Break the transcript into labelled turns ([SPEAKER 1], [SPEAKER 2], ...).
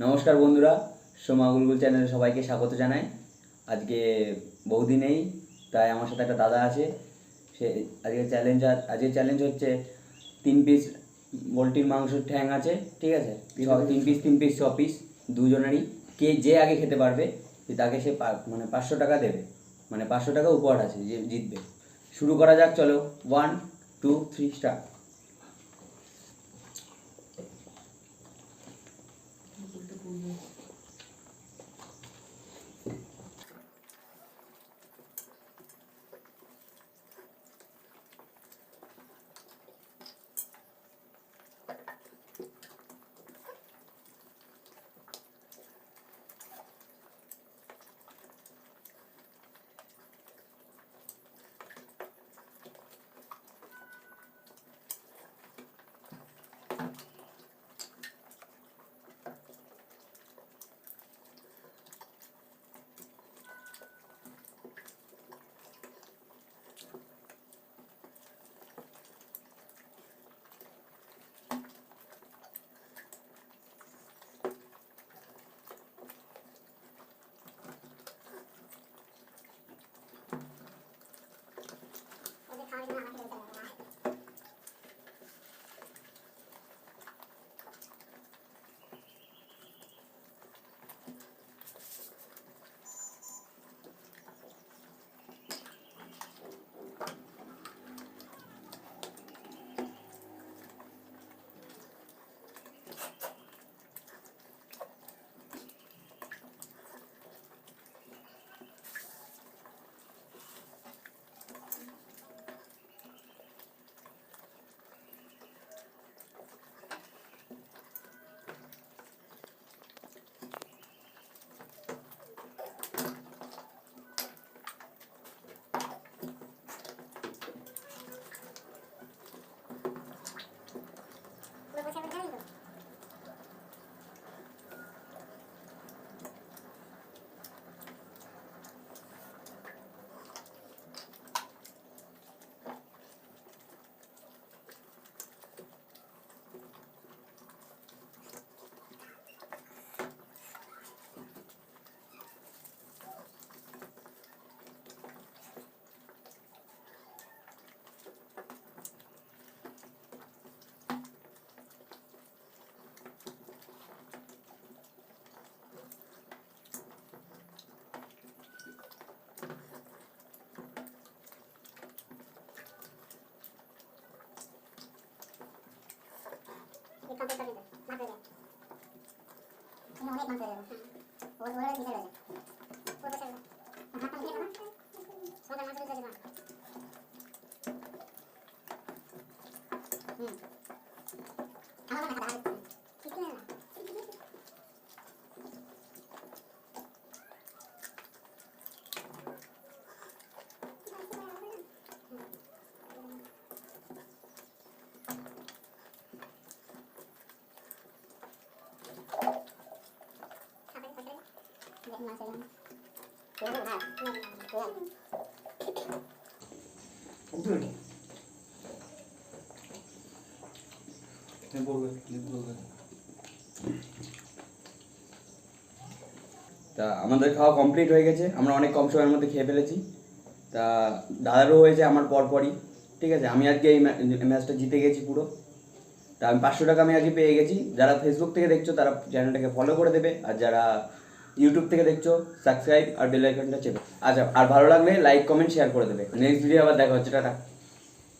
[SPEAKER 1] নমস্কার বন্ধুরা সোমা গুলগুল চ্যানেলে সবাইকে স্বাগত জানাই। আজকে বহুদিনেই তাই আমার সাথে একটা দাদা আছে। সে আজকে চ্যালেঞ্জ আজকে চ্যালেঞ্জ হচ্ছে তিন পিস পোলট্রির মাংসের ঠ্যাং আছে ঠিক আছে? তিন পিস তিন পিস ছ পিস দুজনেরই। কে যে আগে খেতে পারবে তাকে সে পা- মানে পাঁচশো টাকা দেবে। মানে পাঁচশো টাকা উপহার আছে যে জিতবে। শুরু করা যাক চলো। ওয়ান টু থ্রি স্টার্ট
[SPEAKER 2] অনেক মাংস হয়ে যাবে
[SPEAKER 1] তা আমাদের খাওয়া কমপ্লিট হয়ে গেছে। আমরা অনেক কম সময়ের মধ্যে খেয়ে ফেলেছি। তা দাদারও হয়েছে, আমার পরপরই। ঠিক আছে, আমি আজকে এই ম্যা- ম্যাচটা জিতে গেছি পুরো। তা আমি পাঁচশো টাকা আমি আজকে পেয়ে গেছি। যারা ফেসবুক থেকে দেখছ, তারা চ্যানেলটাকে ফলো করে দেবে। আর যারা ইউটিউব থেকে দেখছ সাবস্ক্রাইব আর বেল আইকনটা চেপে। আচ্ছা আর ভালো লাগলে লাইক কমেন্ট শেয়ার করে দেবে। নেক্সট ভিডিও আবার দেখা হচ্ছে, টাটা।